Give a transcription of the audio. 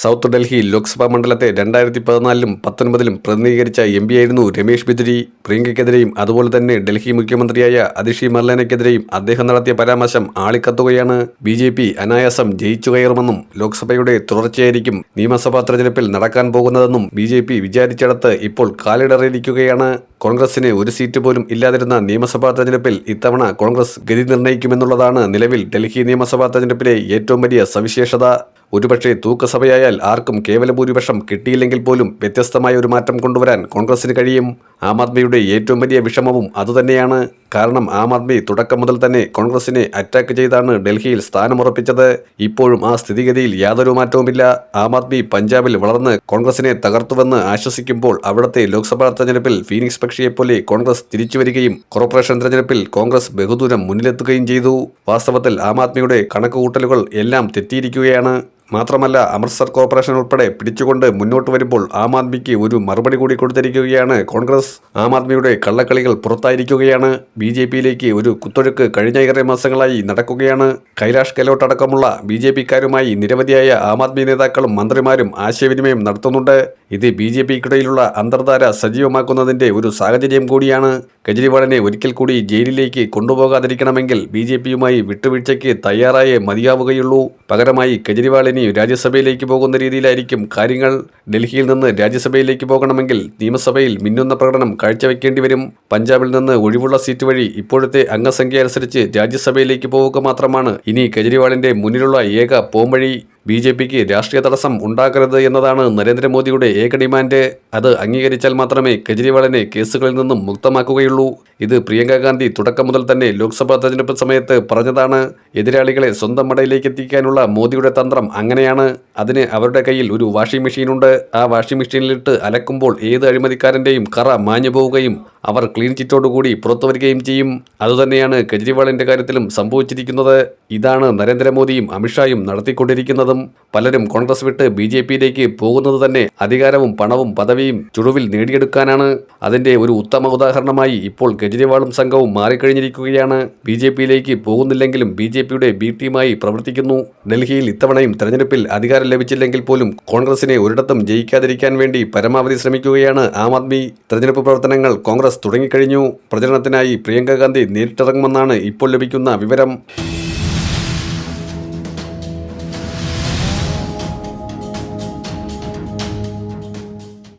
South Delhi Lok Sabha മണ്ഡലത്തെ രണ്ടായിരത്തി പതിനാലിലും പത്തൊൻപതിലും പ്രതിനിധീകരിച്ച M പിയായിരുന്നു Ramesh ബിദ്രി. പ്രിയങ്കയ്ക്കെതിരെയും അതുപോലെ തന്നെ ഡൽഹി മുഖ്യമന്ത്രിയായ അതിഷി മർലാനയ്ക്കെതിരെയും അദ്ദേഹം നടത്തിയ പരാമർശം ആളിക്കത്തുകയാണ്. ബി ജെ പി അനായാസം ജയിച്ചു കയറുമെന്നും ലോക്സഭയുടെ തുടർച്ചയായിരിക്കും നിയമസഭാ തെരഞ്ഞെടുപ്പിൽ നടക്കാൻ പോകുന്നതെന്നും ബി ജെ പി വിചാരിച്ചിടത്ത് ഇപ്പോൾ കാലിടറിയിരിക്കുകയാണ് കോൺഗ്രസിന് ഒരു സീറ്റ് പോലും ഇല്ലാതിരുന്ന നിയമസഭാ തെരഞ്ഞെടുപ്പിൽ ഇത്തവണ കോൺഗ്രസ് ഗതി നിർണയിക്കുമെന്നുള്ളതാണ് നിലവിൽ ഡൽഹി നിയമസഭാ തെരഞ്ഞെടുപ്പിലെ ഏറ്റവും വലിയ സവിശേഷത. ഒരുപക്ഷെ തൂക്കസഭയായാൽ ആർക്കും കേവല ഭൂരിപക്ഷം കിട്ടിയില്ലെങ്കിൽ പോലും വ്യത്യസ്തമായ ഒരു മാറ്റം കൊണ്ടുവരാൻ കോൺഗ്രസിന് കഴിയും. ആം ആദ്മിയുടെ ഏറ്റവും വലിയ വിഷമവും അതുതന്നെയാണ്. കാരണം ആം ആദ്മി തുടക്കം മുതൽ തന്നെ കോൺഗ്രസിനെ അറ്റാക്ക് ചെയ്താണ് ഡൽഹിയിൽ സ്ഥാനമുറപ്പിച്ചത്. ഇപ്പോഴും ആ സ്ഥിതിഗതിയിൽ യാതൊരു മാറ്റവുമില്ല. ആം ആദ്മി പഞ്ചാബിൽ വളർന്ന് കോൺഗ്രസിനെ തകർത്തുവെന്ന് ആശ്വസിക്കുമ്പോൾ അവിടുത്തെ ലോക്സഭാ തെരഞ്ഞെടുപ്പിൽ ഫീനിക്സ് പക്ഷിയെപ്പോലെ കോൺഗ്രസ് തിരിച്ചുവരികയും കോർപ്പറേഷൻ തെരഞ്ഞെടുപ്പിൽ കോൺഗ്രസ് ബഹുദൂരം മുന്നിലെത്തുകയും ചെയ്തു. വാസ്തവത്തിൽ ആം ആദ്മിയുടെ കണക്കുകൂട്ടലുകൾ എല്ലാം തെറ്റിയിരിക്കുകയാണ്. മാത്രമല്ല അമൃത്സർ കോർപ്പറേഷൻ ഉൾപ്പെടെ പിടിച്ചുകൊണ്ട് മുന്നോട്ട് വരുമ്പോൾ ആം ആദ്മിക്ക് ഒരു മറുപടി കൂടി കൊടുത്തിരിക്കുകയാണ് കോൺഗ്രസ്. ആം ആദ്മിയുടെ കള്ളക്കളികൾ പുറത്തായിരിക്കുകയാണ്. ബി ജെ പിയിലേക്ക് ഒരു കുത്തൊഴുക്ക് കഴിഞ്ഞ ഏറെ മാസങ്ങളായി നടക്കുകയാണ്. കൈലാഷ് ഗെലോട്ട് അടക്കമുള്ള ബി ജെ പിക്കാരുമായി നിരവധിയായ ആം ആദ്മി നേതാക്കളും മന്ത്രിമാരും ആശയവിനിമയം നടത്തുന്നുണ്ട്. ഇത് ബി ജെ പിക്കിടയിലുള്ള അന്തർധാര സജീവമാക്കുന്നതിന്റെ ഒരു സാഹചര്യം കൂടിയാണ് കെജ്രിവാളിനെ ഒരിക്കൽ കൂടി ജയിലിലേക്ക് കൊണ്ടുപോകാതിരിക്കണമെങ്കിൽ ബി ജെ പിയുമായി വിട്ടുവീഴ്ചയ്ക്ക് തയ്യാറായേ മതിയാവുകയുള്ളൂ. പകരമായി കെജ്രിവാളിനി രാജ്യസഭയിലേക്ക് പോകുന്ന രീതിയിലായിരിക്കും കാര്യങ്ങൾ. ഡൽഹിയിൽ നിന്ന് രാജ്യസഭയിലേക്ക് പോകണമെങ്കിൽ നിയമസഭയിൽ മിന്നുന്ന പ്രകടനം കാഴ്ചവെക്കേണ്ടി വരും. പഞ്ചാബിൽ നിന്ന് ഒഴിവുള്ള സീറ്റ് വഴി ഇപ്പോഴത്തെ അംഗസംഖ്യ അനുസരിച്ച് രാജ്യസഭയിലേക്ക് പോവുക മാത്രമാണ് ഇനി കെജ്രിവാളിന്റെ മുന്നിലുള്ള ഏക പോംവഴി. ബി ജെ പിക്ക് രാഷ്ട്രീയ തടസ്സം ഉണ്ടാക്കരുത് എന്നതാണ് നരേന്ദ്രമോദിയുടെ ഏക ഡിമാൻഡ്. അത് അംഗീകരിച്ചാൽ മാത്രമേ കെജ്രിവാളിനെ കേസുകളിൽ നിന്നും മുക്തമാക്കുകയുള്ളൂ. ഇത് പ്രിയങ്ക ഗാന്ധി തുടക്കം മുതൽ തന്നെ ലോക്സഭാ തെരഞ്ഞെടുപ്പ് സമയത്ത് പറഞ്ഞതാണ് എതിരാളികളെ സ്വന്തം മടയിലേക്ക് എത്തിക്കാനുള്ള മോദിയുടെ തന്ത്രം അങ്ങനെയാണ്. അതിന് അവരുടെ കയ്യിൽ ഒരു വാഷിംഗ് മെഷീനുണ്ട്. ആ വാഷിംഗ് മെഷീനിലിട്ട് അലക്കുമ്പോൾ ഏത് അഴിമതിക്കാരന്റെയും കറ മാഞ്ഞു പോവുകയും അവർ ക്ലീൻ ചിറ്റോടുകൂടി പുറത്തു വരികയും ചെയ്യും. അതുതന്നെയാണ് കെജ്രിവാളിന്റെ കാര്യത്തിലും സംഭവിച്ചിരിക്കുന്നത്. ഇതാണ് നരേന്ദ്രമോദിയും അമിത്ഷായും നടത്തിക്കൊണ്ടിരിക്കുന്നതും. പലരും കോൺഗ്രസ് വിട്ട് ബി ജെ പിയിലേക്ക് പോകുന്നത് തന്നെ അധികാരവും പണവും പദവിയും ചുഴുവിൽ നേടിയെടുക്കാനാണ്. അതിന്റെ ഒരു ഉത്തമ ഉദാഹരണമായി ഇപ്പോൾ കെജ്രിവാളും സംഘവും മാറിക്കഴിഞ്ഞിരിക്കുകയാണ്. ബി ജെ പിയിലേക്ക് പോകുന്നില്ലെങ്കിലും ബി ജെ പിയുടെ ബി ടീമായി പ്രവർത്തിക്കുന്നു. ഡൽഹിയിൽ ഇത്തവണയും തെരഞ്ഞെടുപ്പിൽ അധികാരം ലഭിച്ചില്ലെങ്കിൽ പോലും കോൺഗ്രസിനെ ഒരിടത്തും ജയിക്കാതിരിക്കാൻ വേണ്ടി പരമാവധി ശ്രമിക്കുകയാണ് ആം ആദ്മി. തെരഞ്ഞെടുപ്പ് പ്രവർത്തനങ്ങൾ കോൺഗ്രസ് തുടങ്ങിക്കഴിഞ്ഞു. പ്രചരണത്തിനായി പ്രിയങ്ക ഗാന്ധി നേരിട്ടിറങ്ങുമെന്നാണ് ഇപ്പോൾ ലഭിക്കുന്ന വിവരം.